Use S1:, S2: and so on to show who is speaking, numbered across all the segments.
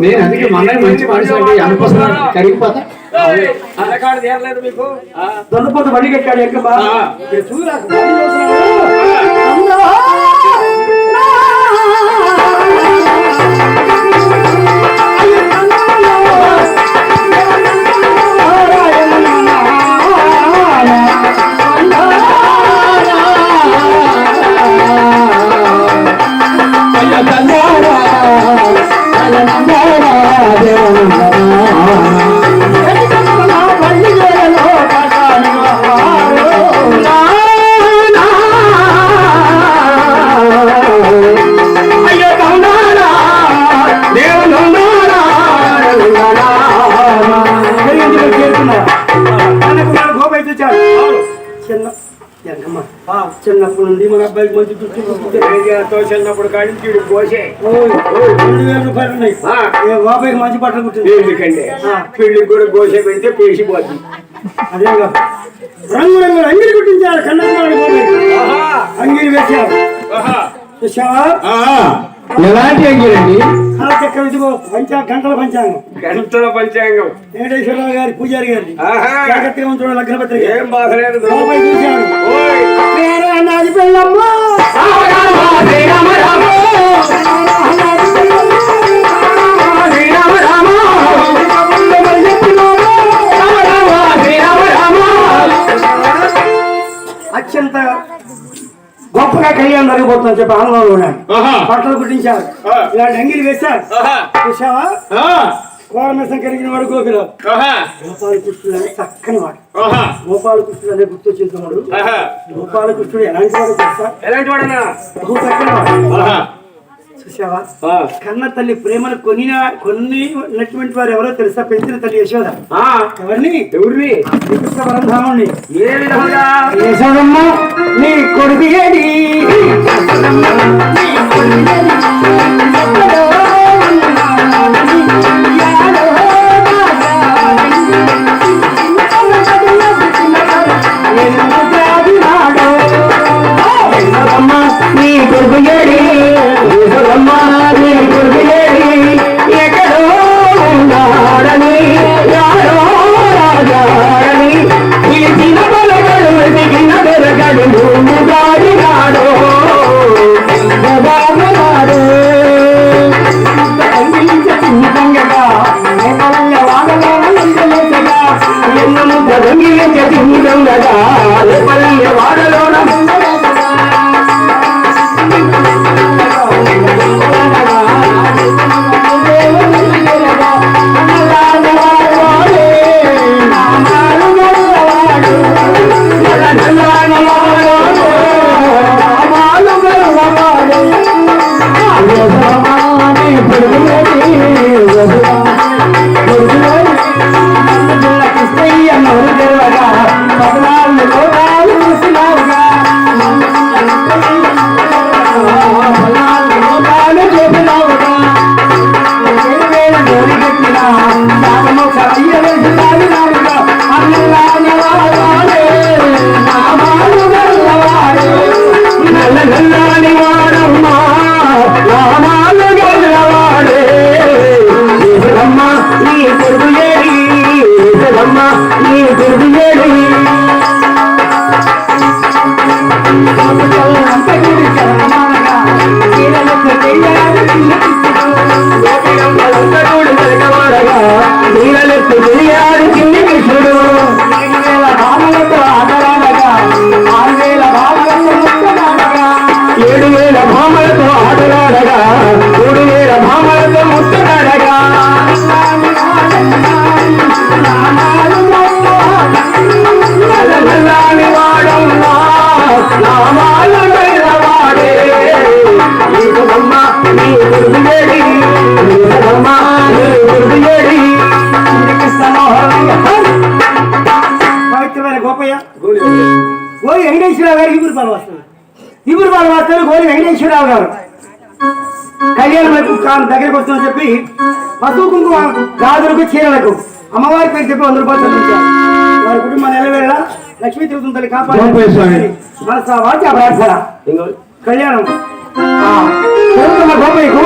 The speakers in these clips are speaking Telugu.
S1: నేను అందుకే మన మంచి మనిషి అంటే అనుకోసం కరిగిపోతా.
S2: దొండపోత బండి కట్టాడు ఎక్కబా
S1: ఆ.
S2: చిన్నప్పటి నుండి మన అబ్బాయికి మంచి దుస్తు
S3: తో చిన్నప్పుడు కాడించి వీడు కోసే.
S2: రెండు వేల రూపాయలు ఉన్నాయి. బాబాయ్కి మంచి బట్టలు కుట్టింది.
S3: ఎందుకంటే పెళ్ళికి కూడా కోసే పెడితే పేసిపోద్ది.
S2: అదేగా రంగు రంగులు అంగిరి కుట్టించారు కన్నమ్మాడు బాబాయ్. అంగిరి వేశారు. చూసావా
S1: ఎలాంటి
S2: ఇదిగో పంచా గంటల పంచాంగం.
S3: గంటల పంచాంగం.
S2: వెంకటేశ్వరరావు గారి పూజారి గారి
S3: ఆహా.
S2: జాగ్రత్తగా ఉంచడం లగ్న పత్రిక
S3: ఏం బాధ లేదు.
S2: బాబాయ్ చూశాడు
S3: ఓయ్.
S2: పేరా నాది పెళ్ళమ్మ అత్యంత గొప్పగా కళ్యాణం జరగబోతుందని చెప్పి ఆనందంలో ఉన్నాడు. బట్టలు కుట్టించారు. ఇలాంటి అంగిలి వేశారు. చూసావా కోరమేసం కలిగిన వాడు గోపిరావు. గోపాలకృష్ణుడు అనే చక్కని వాడు. గోపాలకృష్ణుడు అనే గుర్తొచ్చిన వాడు
S1: ఆహా.
S2: గోపాలకృష్ణుడు ఎలాంటి వాడు తెలుసా
S3: ఎలాంటి
S2: బహు చక్కని వాడు. చూసావా. కన్న తల్లి ప్రేమను కొనిన కొన్నినటువంటి వారు ఎవరో తెలుసా? పెంచిన తల్లి యశోద.
S3: ఆ,
S2: ఎవరిని?
S3: ఎవరిని?
S2: శ్రీకృష్ణ పరంధాముని
S3: ఏ విధంగా?
S2: యశోదమ్మ నీ కొడుకు ఏడి? గోలి వెంకటేశ్వరరావు గారు ఇగురు పాలు వస్తారు ఇగురు పాలు వస్తారు గోలి వెంకటేశ్వరరావు గారు కళ్యాణం వైపు వస్తుందని చెప్పి పసుపు కుంకుమ గాజులకు చీరలకు అమ్మవారి పేరు చెప్పి వంద రూపాయలు చెల్లించారు వారి కుటుంబం నెలవేళ లక్ష్మీ తిరుగుతుంది తల్లి. కాపాడు మనసా వాచి అభ్యర్థన కళ్యాణం. జరుగుతున్న గోపయ్యకు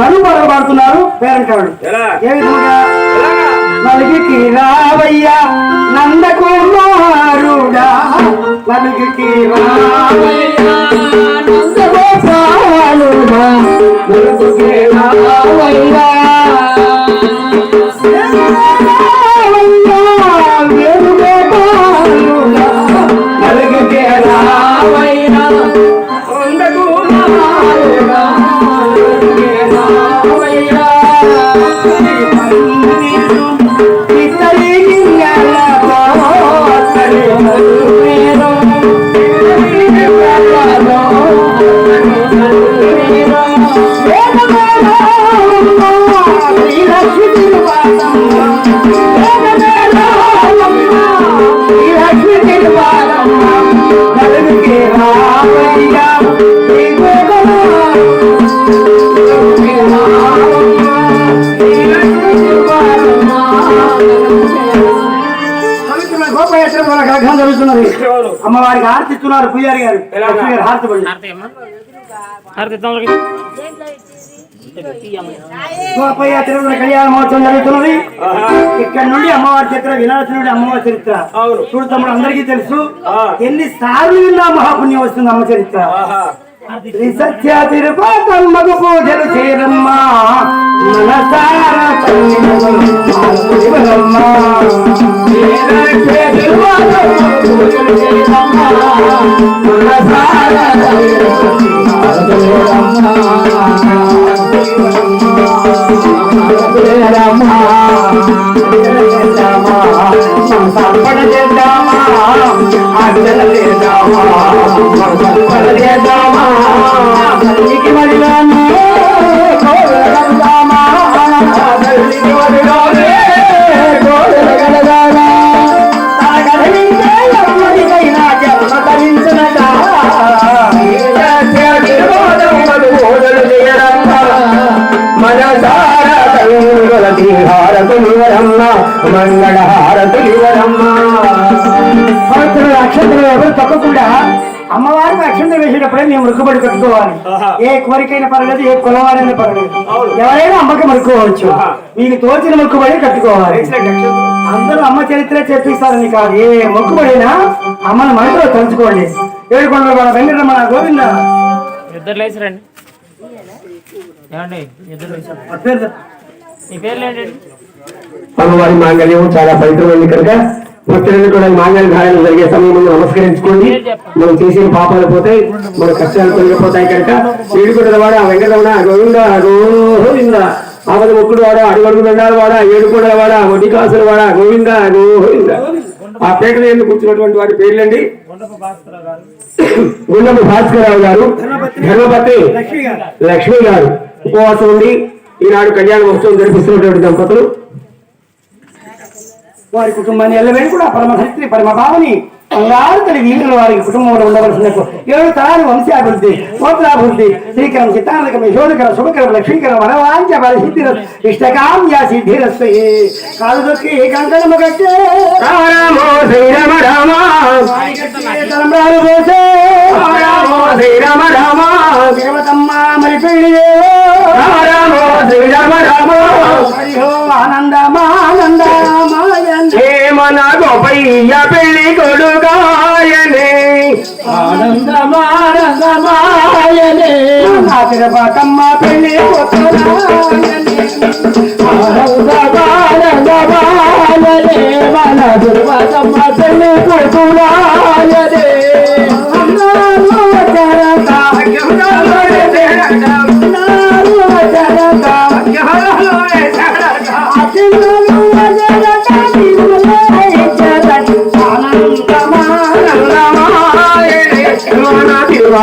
S2: నలుగురు పాడుతున్నారు పేరంటాడు ఏ విధంగా
S3: ఎలాగా
S2: రావయ్యా నందకుమారుడా. నలుగుకి రావయ్యా నందగోపాలుడా. నలుగుకి రావయ్యా. అమ్మవారికి హారతిస్తున్నారు పూజారి గారు. హారతి గోపయాత్ర కళ్యాణ మహోత్సవం జరుగుతున్నది. ఇక్కడ నుండి అమ్మవారి చరిత్ర నుండి అమ్మవారి చరిత్ర. చూడు తమ్ముడు అందరికీ తెలుసు. ఎన్ని సార్లు విన్నా మహాపుణ్యం వస్తుంది అమ్మ చరిత్ర తిరుపతమ్మకు పూజలు చేరమ్మా మనసార చేద్దామా అర్చన మంగళ హారతులివరమ్మ భక్తులు అక్షంతలు ఎవరు తప్పకుండా అమ్మవారికి అక్షంతలు వేసేటప్పుడే మేము మృక్కుబడి కట్టుకోవాలి. ఏ కోరికైనా పర్వాలేదు ఏ కులవారైనా పర్వాలేదు.
S3: అవును.
S2: ఎవరైనా అమ్మకి మరుక్కోవచ్చు.
S3: ఆహా.
S2: మీకు తోచిన మొక్కుబడి కట్టుకోవాలి. అందరూ అమ్మ చరిత్ర చెప్పిస్తారని కాదు. ఏ మొక్కుబడినా అమ్మని మనసులో తలుచుకోండి. ఏడుకొండల మన వెంకటరమణ గోవింద.
S4: ఇద్దరు లేచి రండి ఏమండి ఇద్దరు లేచి
S2: ఆ పేరు
S4: మీ పేర్లు ఏంటండి?
S1: అమ్మవారి మాంగళ్యం చాలా పవిత్రమైంది కనుక భక్తులను కూడా మాంగళ్య ధారణ జరిగే సమయంలో నమస్కరించుకోండి. మనం చేసిన పాపాలు పోతాయి మన కష్టాలు తొలగిపోతాయి కనుక ఏడుకొండల వాడ వెంకటరమణ గోవింద గోవింద ఆపద ముక్కుడు వాడ అడుగడుగు దండాల వాడ ఏడుకొండల వాడ వడ్డికాసుల వాడ గోవింద గోవింద ఆ పేటలో ఎందుకు కూర్చున్నటువంటి వారి పేర్లండి? గుండపు భాస్కరరావు గారు ధర్మపతి
S2: లక్ష్మి గారు.
S1: లక్ష్మి గారు. ఉపవాసం ఉండి ఈనాడు కళ్యాణ మహోత్సవం జరిపిస్తున్నటువంటి దంపతులు.
S2: వారి కుటుంబాన్ని ఎల్లవేళ కూడా పరమశక్తి పరమభావని బంగారు తల్లి వీరుల వారికి కుటుంబంలో ఉండవలసిన ఏడు తరాలు వంశాభివృద్ధి గోత్రాభివృద్ధి శ్రీకరం చిత్తానకం యశోదకర శుభకరం లక్ష్మీకరం వనవాంచ పరిసిద్ధి ఇష్టకామ్య సిద్ధిరస్వే కాలు దొక్కి కంకణము కట్టే
S1: రామో. రామ
S2: తలంబ్రాలు పోసే.
S1: రామో. రామ
S2: మరి
S1: రామో. రామ హేమన గోపయ్య పెళ్ళి కొడుగాయనే
S2: ఆనందమానందమాయనే. తిరుపతమ్మ పెళ్ళి ఆనందమానందమాయనే. మన తిరుపతమ్మ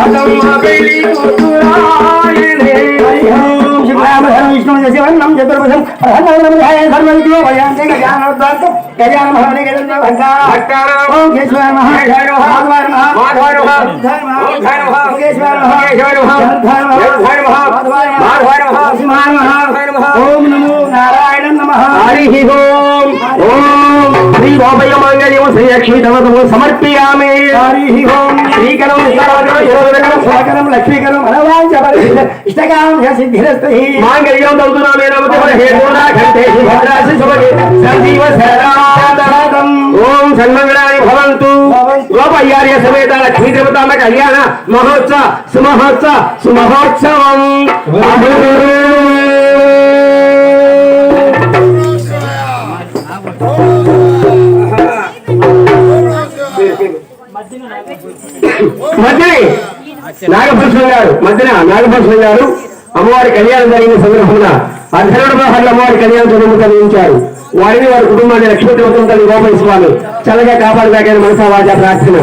S1: తిరువాతమ్మ పెళ్ళి కొడుకురాయనే
S2: ఓం నమో నారాయణ నమ
S1: హరి ఓం ఓం శ్రీ గోపయ్య మాంగళ్యం శ్రీ లక్ష్మీ దేవతము సమర్పియామి
S2: హరి ఓం
S1: శ్రీకరం
S2: స్వాగరం లక్ష్మీకరం ఇష్టకాం సిద్ధిరస్తు
S1: మాంగళ్యం దౌతునామే నమతే కంటే భద్రాసి శుభగే సంజీవ శరణాదం ఓం సన్మంగళాని భవంతు. గోపయ్యార్య సమేత లక్ష్మీ దేవతామ కళ్యాణ మహోత్సవ సుమహోత్సవ సుమహోత్సవం. మధ్యని నాగభూషణం గారు మధ్యన నాగభూషణం గారు అమ్మవారి కళ్యాణం జరిగిన సందర్భంగా అర్ధనుడు మహర్ల అమ్మవారి కళ్యాణం జరుగుతూ కలిగించారు వారిని వారి కుటుంబాన్ని లక్ష్మీ దేవతం తల్లి గోపాల స్వామి చల్లగా కాపాడదాకని మనసా వాచ ప్రార్థన